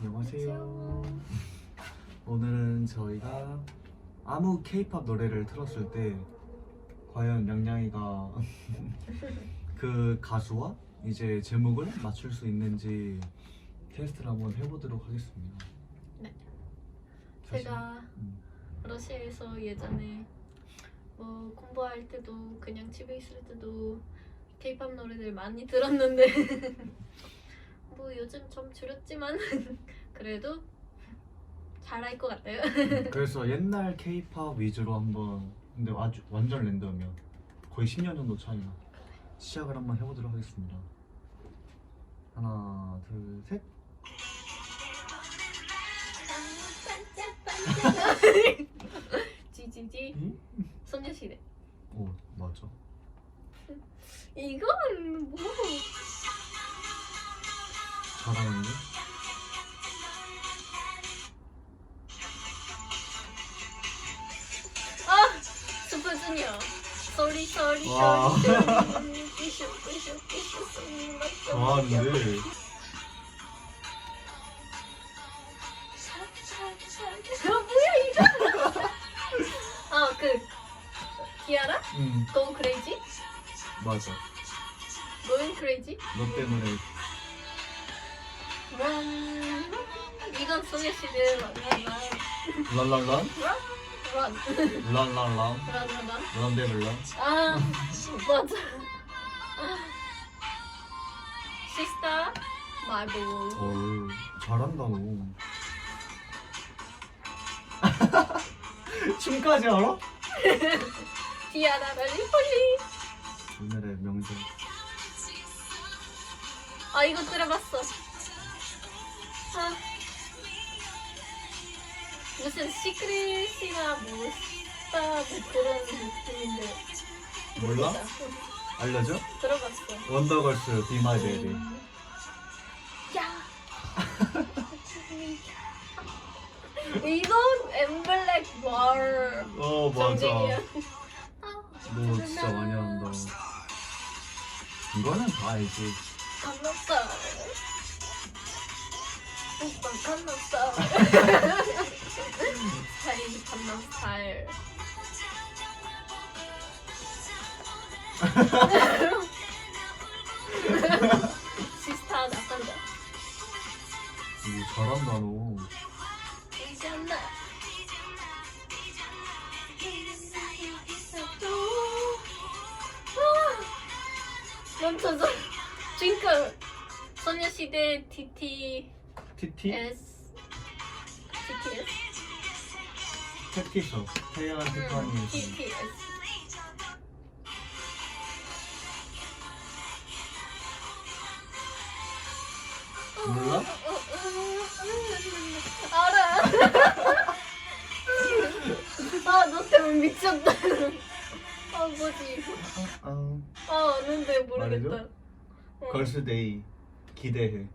안녕하세요. 오늘은 저희가 아무 케이팝 노래를 틀었을 때 과연 냥냥이가 그 가수와 이제 제목을 맞출 수 있는지 테스트를 한번 해보도록 하겠습니다. 네. 사실- 제가 음, 러시아에서 예전에 뭐 공부할 때도 그냥 집에 있을 때도 케이팝 노래들 많이 들었는데 뭐 요즘 좀 줄였지만 그래도 잘할 것 같아요. 그래서 옛날 케이팝 위주로 한번 근데 아주 완전 랜덤이야. 거의 10년 정도 차이나. 시작을 한번 해보도록 하겠습니다. 하나, 둘, 셋. 지지지 응? 소녀시대 오 맞아. 이건 뭐 잘하는데? 아! 슈퍼주니어 쏘리 쏘리 와. 쏘리 삐슈 삐슈 삐슈 쏘리 잘하는데. 아 뭐야 이거 아그 기아라? 응고 크레이지? 맞아. 고잉 크레이지? 너 때문에 런 이건 소녀시대 런런런? 랄랄란 런 랄랄란 런런런. 런데블란 아 맞아. 시스타 마이볼 어우 잘한다 너. 춤까지 알아? 티아라 랄리폴리. 오늘의 명절. 아 이거 들어봤어 아 무슨 시크릿이나 뭐 스타 뭐 그런 느낌인데 몰라? 모르겠다. 알려줘? 들어봤어 원더걸스 비마이 베이비. 음. 야 이건 엠블랙 월 어 맞아. 너 진짜 많이 한다. 이거는 다 알지. 감났어 오빠 감났어 스타일이 감난 스타일 시스타 나간다 이거 잘한다 너. 있잖아 멈춰서 징크 소녀시대 TTS 티티? TTS 테티서. 태양 티파니에서. TTS 몰라? 알아 아너 때문에 미쳤다 아 뭐지 아, 아 아는데 모르겠다 말해줘? 어. 걸스데이 기대해.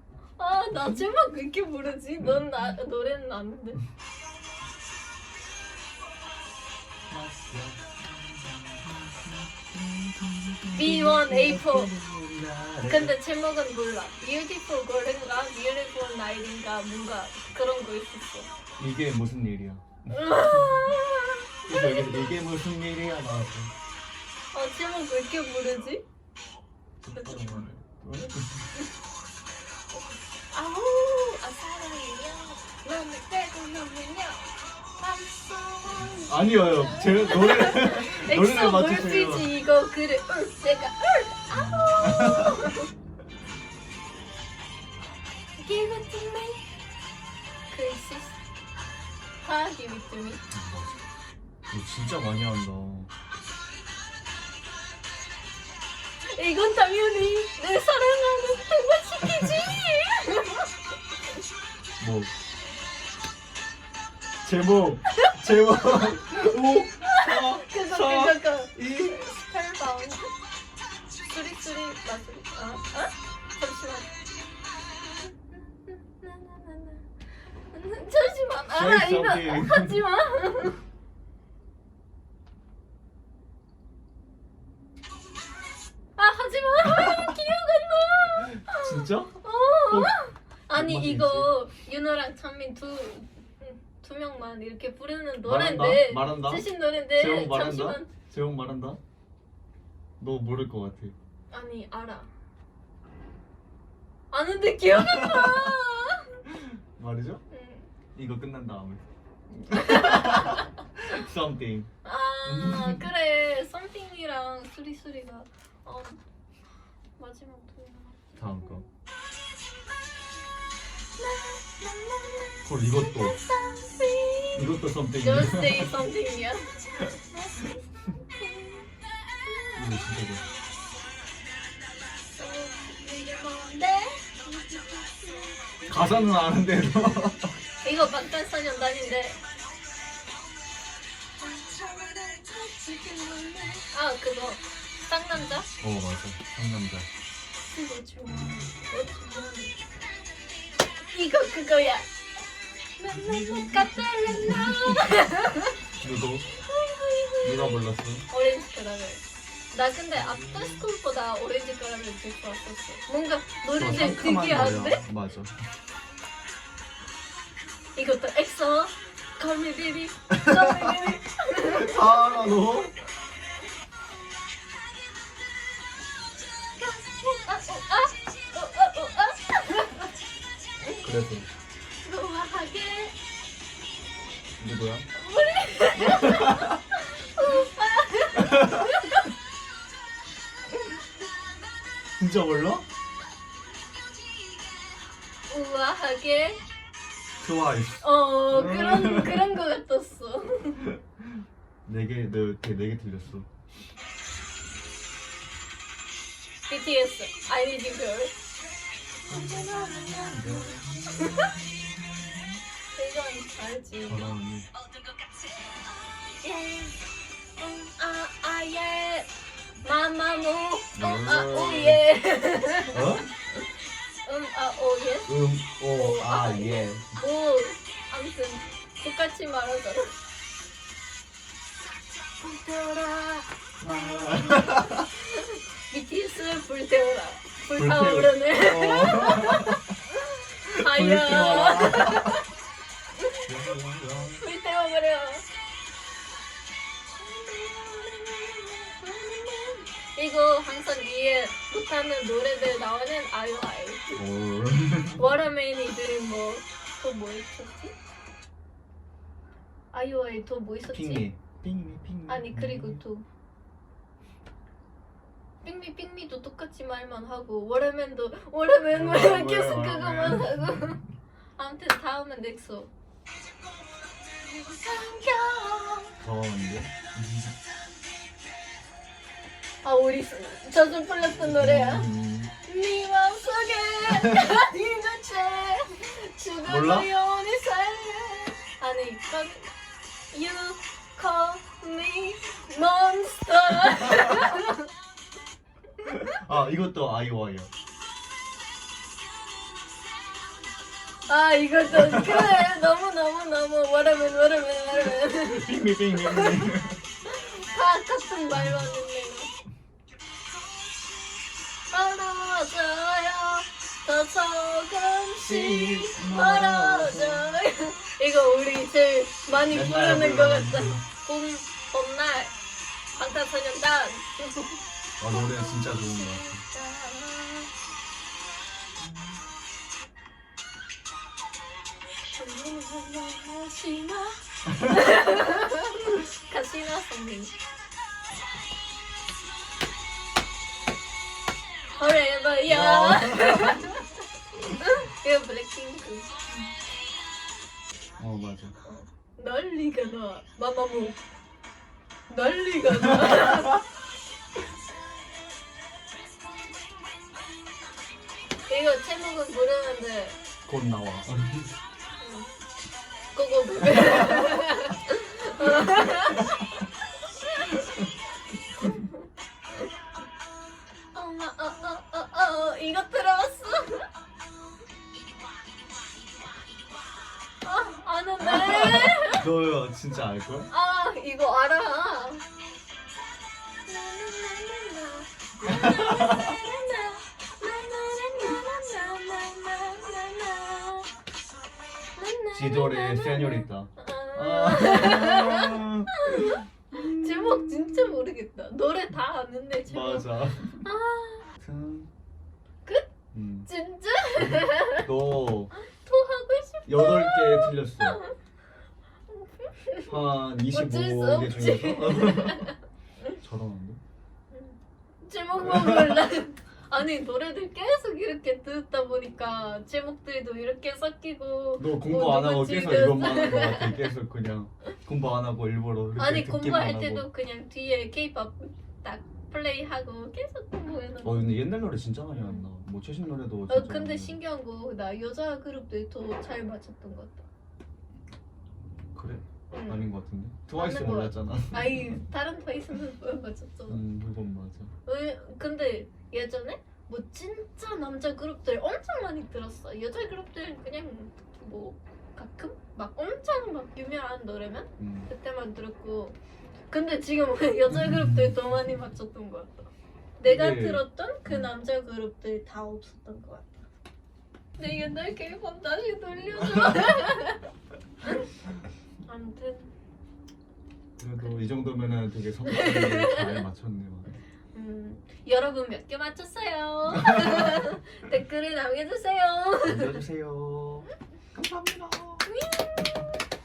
아, 나 제목 왜 이렇게 모르지? 넌 나, 노래는 아는데. B1, A4. 근데 제목은 몰라. Beautiful Girl인가? Beautiful Night인가? 뭔가 그런 거 있었어. 이게 무슨 일이야? 그래서 여기서 이게 무슨 일이야 나왔어. 아, 제목 왜 이렇게 모르지? 아니요, 제 노래 노래를 엑소 맞추세요. 물피지 이거 그래 울 내가 울 아우. Give it to me Crisis 하 Give it to me. 너 진짜 많이 한다. 이건 당연히 내 사랑하는 동화시키지. 뭐? 제목 제목. 5 그거 4 그거 그거 2 스펠바운드 수리 수리 마수리 어? 어? 잠시만. 잠시만. 아 이거. 하지마 아 하지마 아, 기억 안나 진짜? 어. 아 아니 맛이 이거 윤호랑 찬민 두, 두 명만 이렇게 부르는 말한다? 노래인데 말한다? 최신 노래인데 재영 말한다? 잠시만 재용 말한다? 너 모를 것 같아. 아니 알아 아는데 기억 안 나. 말이죠? 응. 이거 끝난 다음에. Something. 아 그래 썸띵이랑 수리수리가 어 마지막 두 명. 다음 거. 헐 이것도 이것도 Something. Say something이야. 이거 진짜 좋아. 가사는 아는데도. 이거 방탄소년단인데. 아 그거 쌍남자? 어 맞아. 상남자. 이거 좋아. 이거 그거야. 누구? 누가 불렀어? 오렌지 카라멜. 나 근데 앞터스쿨보다 오렌지 카라멜 제일 좋았었어. 뭔가 상큼한 특이한데? 맞아. 이것도 엑소. Call me baby. Call me baby. 아 너? 아, 어, 아, 어, 어, 아. 그래서 우아하게 누구야? 진짜 몰라? 우아하게 트와이스. 어 그런 그런 거 같았어. 네개 네, 네개 틀렸어. BTS I Need You Girl. 이건 알지. 저랑 예. 음, 아, 아, 예. 마마무. 음, 아, 음. 오, 예. 어? 음, 아, 오, 예. 음, 오, 아, 예. 오, 아무튼 똑같이 말하잖아. 불태워라. BTS 불태워라. 불타오르네. 어. 아야. 이거 항상 위에 못하는 노래들 나오는 아이오아이. 오. 워터맨이들 뭐, 또뭐 있었지? 아이오아이 또뭐 있었지? 핑미. 핑미, 핑미. 아니 그리고 또 핑미 핑미도 똑같이 말만 하고 워터맨도 워터맨 뭐 워터맨, 계속 워터맨. 그거만 하고 아무튼 다음은 넥소 더운데? 아 우리 자주 불렀던 노래야? 맘속에 이 자체 죽어도 몰라? 영원히 살래 아니 이건 You call me monster. 아, 이것도 아이오아이야. 아 이것도 그래. 너무 너무 너무. 워터맨 워터맨 워터맨 핑미, 핑미, 핑미. 다 같은 말만 있네 멀어져요. 더 조금씩 멀어져요. 이거 우리 제일 많이 맨날 부르는 것 같다 부르는. 봄, 봄날 방탄소년단. 아, 노래 진짜 좋은 것 같아. 가시나? 가시나 선생 Forever야. 이거 블랙핑크. 어, 맞아. 난리가 나 마마무 난리가 나 이거 제목은 모르는데. 곧 나와. 너 진짜 알걸? 아 이거 알아 지도레 세뇨리타. 아, 아, 제목 진짜 모르겠다. 노래 다 아는데 제목. 맞아. 아무튼 끝? 음. 진짜 너 토하고 싶어. 여덟 개 틀렸어. 한 어쩔 수 25개 없지. 중에서 잘하는데? 제목만 몰라. 아니 노래들 계속 이렇게 듣다 보니까 제목들도 이렇게 섞이고 너 공부 뭐 안 하고 누구 계속 이것만 하는 거 같아. 계속 그냥 공부 안 하고 일부러 이렇게 아니 듣기만 공부할 하고. 때도 그냥 뒤에 K-pop 딱 플레이하고 계속 공부해놓은 어 근데 옛날 노래 진짜 많이 안 나. 뭐 최신 노래도 진짜. 어 근데 많이 신기한 거 나 여자 그룹들이 더잘 맞췄던 것. 나. 그래? 응. 아닌 것 같은데. 트와이스 맞는 몰랐잖아. 아이 다른 트와이스는 뭐 맞췄잖아. 음 그건 맞아. 왜- 근데 예전에 뭐 진짜 남자 그룹들 엄청 많이 들었어. 여자 그룹들은 그냥 뭐 가끔 막 엄청 막 유명한 노래면 음. 그때만 들었고. 근데 지금 여자 그룹들 더 많이 맞췄던 것 같다. 내가 근데- 들었던 그 남자 그룹들 다 없었던 것 같다. 내 옛날 K-pop 다시 돌려줘. 아무튼 그래도 이 정도면은 되게 성공을 잘 맞췄네. 요 음, 여러분 몇 개 맞췄어요? 댓글에 남겨주세요. 알려주세요. 감사합니다.